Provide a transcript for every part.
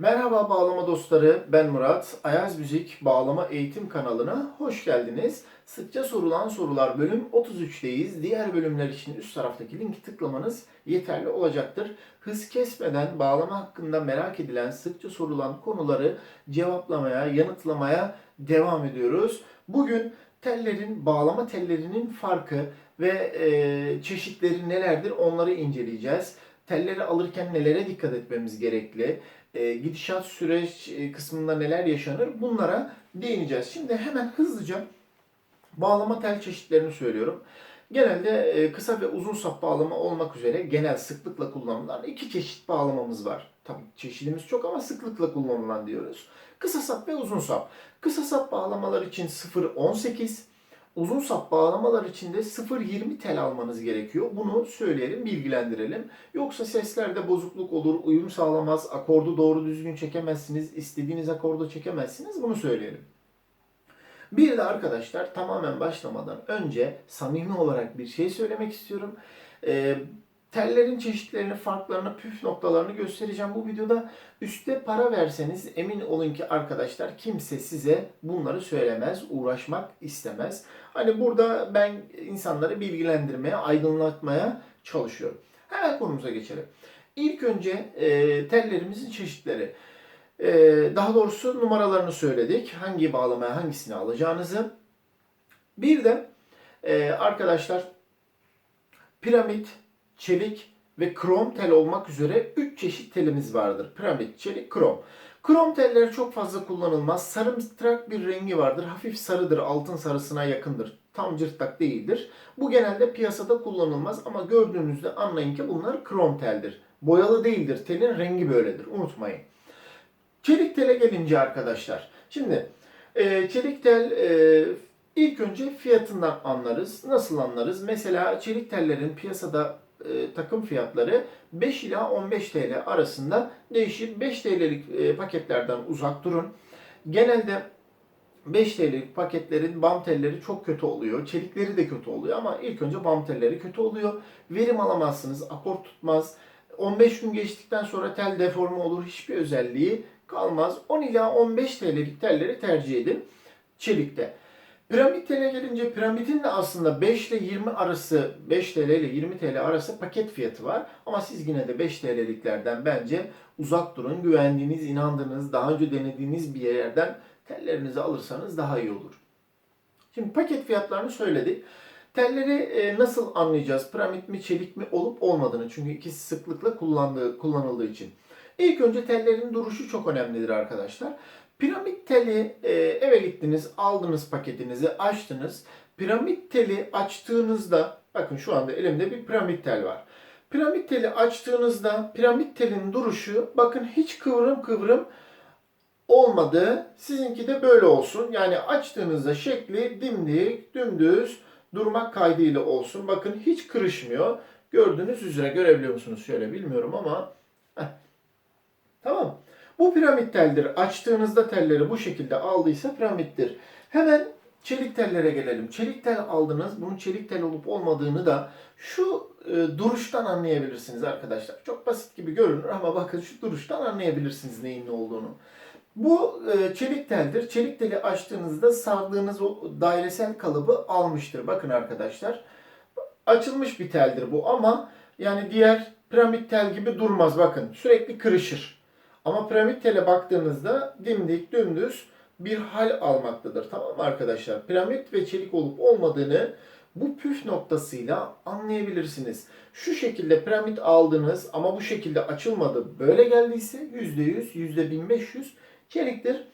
Merhaba bağlama dostları, ben Murat. Ayaz Müzik Bağlama Eğitim kanalına hoş geldiniz. Sıkça sorulan sorular bölüm 33'teyiz. Diğer bölümler için üst taraftaki linki tıklamanız yeterli olacaktır. Hız kesmeden bağlama hakkında merak edilen, sıkça sorulan konuları cevaplamaya, yanıtlamaya devam ediyoruz. Bugün tellerin, bağlama tellerinin farkı ve e, çeşitleri nelerdir onları inceleyeceğiz. Telleri alırken nelere dikkat etmemiz gerekli? e, gidişat süreç e, kısmında neler yaşanır bunlara değineceğiz. Şimdi hemen hızlıca bağlama tel çeşitlerini söylüyorum. Genelde e, kısa ve uzun sap bağlama olmak üzere genel sıklıkla kullanılan iki çeşit bağlamamız var. Tabii çeşidimiz çok ama sıklıkla kullanılan diyoruz. Kısa sap ve uzun sap. Kısa sap bağlamalar için 0.18, Uzun sap bağlamalar için de 0.20 tel almanız gerekiyor. Bunu söyleyelim, bilgilendirelim. Yoksa seslerde bozukluk olur, uyum sağlamaz, akordu doğru düzgün çekemezsiniz, istediğiniz akorda çekemezsiniz. Bunu söyleyelim. Bir de arkadaşlar tamamen başlamadan önce samimi olarak bir şey söylemek istiyorum. Ee, tellerin çeşitlerini, farklarını, püf noktalarını göstereceğim bu videoda. Üste para verseniz emin olun ki arkadaşlar kimse size bunları söylemez, uğraşmak istemez. Hani burada ben insanları bilgilendirmeye, aydınlatmaya çalışıyorum. Hemen konumuza geçelim. İlk önce e, tellerimizin çeşitleri. E, daha doğrusu numaralarını söyledik. Hangi bağlamaya hangisini alacağınızı. Bir de e, arkadaşlar piramit, çelik ve krom tel olmak üzere 3 çeşit telimiz vardır. Piramit, çelik, krom. Krom teller çok fazla kullanılmaz. Sarımtırak bir rengi vardır. Hafif sarıdır, altın sarısına yakındır. Tam cırtlak değildir. Bu genelde piyasada kullanılmaz ama gördüğünüzde anlayın ki bunlar krom teldir. Boyalı değildir. Telin rengi böyledir. Unutmayın. Çelik tele gelince arkadaşlar. Şimdi e, çelik tel e, ilk önce fiyatından anlarız. Nasıl anlarız? Mesela çelik tellerin piyasada e, takım fiyatları 5 ila 15 TL arasında değişir. 5 TL'lik e, paketlerden uzak durun. Genelde 5 TL'lik paketlerin bam telleri çok kötü oluyor. Çelikleri de kötü oluyor ama ilk önce bam telleri kötü oluyor. Verim alamazsınız, akor tutmaz. 15 gün geçtikten sonra tel deforme olur. Hiçbir özelliği kalmaz. 10 ila 15 TL'lik telleri tercih edin çelikte. Piramit gelince piramidin de aslında 5 ile 20 arası 5 TL ile 20 TL arası paket fiyatı var. Ama siz yine de 5 TL'liklerden bence uzak durun. Güvendiğiniz, inandığınız, daha önce denediğiniz bir yerden tellerinizi alırsanız daha iyi olur. Şimdi paket fiyatlarını söyledik. Telleri e, nasıl anlayacağız? Piramit mi, çelik mi olup olmadığını. Çünkü ikisi sıklıkla kullandığı, kullanıldığı için. İlk önce tellerin duruşu çok önemlidir arkadaşlar. Piramit teli e, eve gittiniz, aldınız paketinizi, açtınız. Piramit teli açtığınızda, bakın şu anda elimde bir piramit tel var. Piramit teli açtığınızda piramit telin duruşu bakın hiç kıvrım kıvrım olmadı. Sizinki de böyle olsun. Yani açtığınızda şekli dimdik, dümdüz durmak kaydıyla olsun. Bakın hiç kırışmıyor. Gördüğünüz üzere görebiliyor musunuz? Şöyle bilmiyorum ama. Heh. Tamam. Bu piramit teldir. Açtığınızda telleri bu şekilde aldıysa piramittir. Hemen çelik tellere gelelim. Çelik tel aldınız. Bunun çelik tel olup olmadığını da şu e, duruştan anlayabilirsiniz arkadaşlar. Çok basit gibi görünür ama bakın şu duruştan anlayabilirsiniz neyin ne olduğunu. Bu e, çelik teldir. Çelik teli açtığınızda sardığınız o dairesel kalıbı almıştır. Bakın arkadaşlar. Açılmış bir teldir bu ama yani diğer piramit tel gibi durmaz. Bakın sürekli kırışır. Ama piramit baktığınızda dimdik dümdüz bir hal almaktadır. Tamam mı arkadaşlar? Piramit ve çelik olup olmadığını bu püf noktasıyla anlayabilirsiniz. Şu şekilde piramit aldınız ama bu şekilde açılmadı. Böyle geldiyse %100, %1500 çeliktir.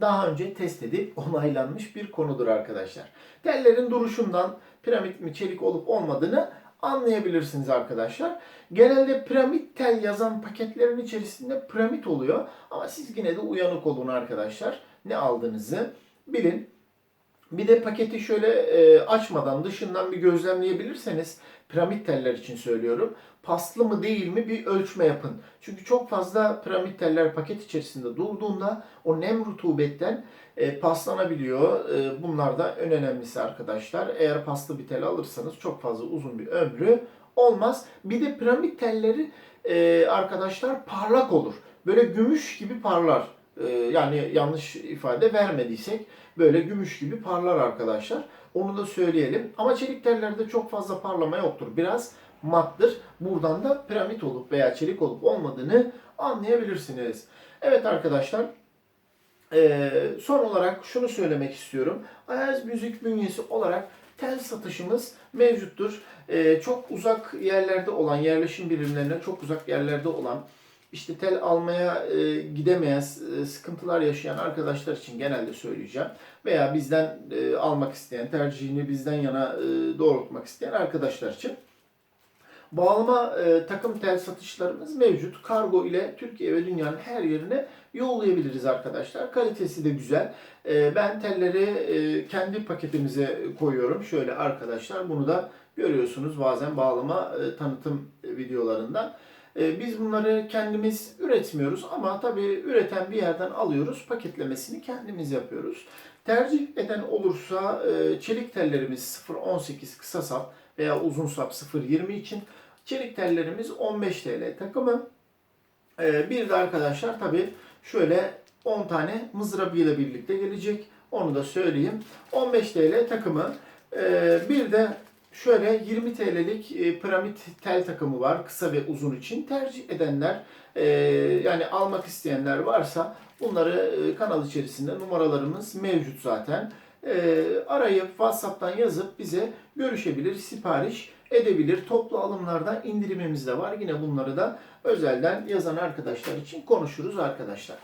Daha önce test edip onaylanmış bir konudur arkadaşlar. Tellerin duruşundan piramit mi çelik olup olmadığını anlayabilirsiniz arkadaşlar. Genelde piramit tel yazan paketlerin içerisinde piramit oluyor. Ama siz yine de uyanık olun arkadaşlar. Ne aldığınızı bilin. Bir de paketi şöyle e, açmadan dışından bir gözlemleyebilirseniz piramit teller için söylüyorum. Paslı mı değil mi bir ölçme yapın. Çünkü çok fazla piramit teller paket içerisinde durduğunda o nem rutubetten e, paslanabiliyor. E, bunlar da en önemlisi arkadaşlar. Eğer paslı bir tel alırsanız çok fazla uzun bir ömrü olmaz. Bir de piramit telleri e, arkadaşlar parlak olur. böyle gümüş gibi parlar. Ee, yani yanlış ifade vermediysek böyle gümüş gibi parlar arkadaşlar. Onu da söyleyelim. Ama çelik tellerde çok fazla parlama yoktur. Biraz mattır. Buradan da piramit olup veya çelik olup olmadığını anlayabilirsiniz. Evet arkadaşlar. Ee, son olarak şunu söylemek istiyorum. Ayaz Müzik bünyesi olarak tel satışımız mevcuttur. Ee, çok uzak yerlerde olan, yerleşim birimlerine çok uzak yerlerde olan, işte tel almaya e, gidemeyen, e, sıkıntılar yaşayan arkadaşlar için genelde söyleyeceğim. Veya bizden e, almak isteyen, tercihini bizden yana e, doğrultmak isteyen arkadaşlar için. Bağlama e, takım tel satışlarımız mevcut. Kargo ile Türkiye ve dünyanın her yerine yollayabiliriz arkadaşlar. Kalitesi de güzel. E, ben telleri e, kendi paketimize koyuyorum. Şöyle arkadaşlar bunu da görüyorsunuz bazen bağlama e, tanıtım videolarından. E, biz bunları kendimiz üretmiyoruz ama tabii üreten bir yerden alıyoruz. Paketlemesini kendimiz yapıyoruz. Tercih eden olursa e, çelik tellerimiz 0.18 kısa sap veya uzun sap 0.20 için çelik tellerimiz 15 TL takımı. E, bir de arkadaşlar tabii şöyle 10 tane mızrabıyla birlikte gelecek. Onu da söyleyeyim. 15 TL takımı. Bir de şöyle 20 TL'lik e, piramit tel takımı var. Kısa ve uzun için. Tercih edenler e, yani almak isteyenler varsa bunları e, kanal içerisinde numaralarımız mevcut zaten. E, arayıp WhatsApp'tan yazıp bize görüşebilir, sipariş edebilir. Toplu alımlarda indirimimiz de var. Yine bunları da özelden yazan arkadaşlar için konuşuruz arkadaşlar.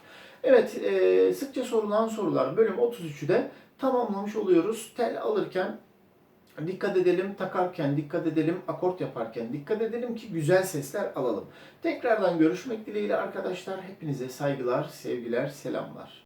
Evet, e, sıkça sorulan sorular bölüm 33'ü de tamamlamış oluyoruz. Tel alırken dikkat edelim, takarken dikkat edelim, akort yaparken dikkat edelim ki güzel sesler alalım. Tekrardan görüşmek dileğiyle arkadaşlar. Hepinize saygılar, sevgiler, selamlar.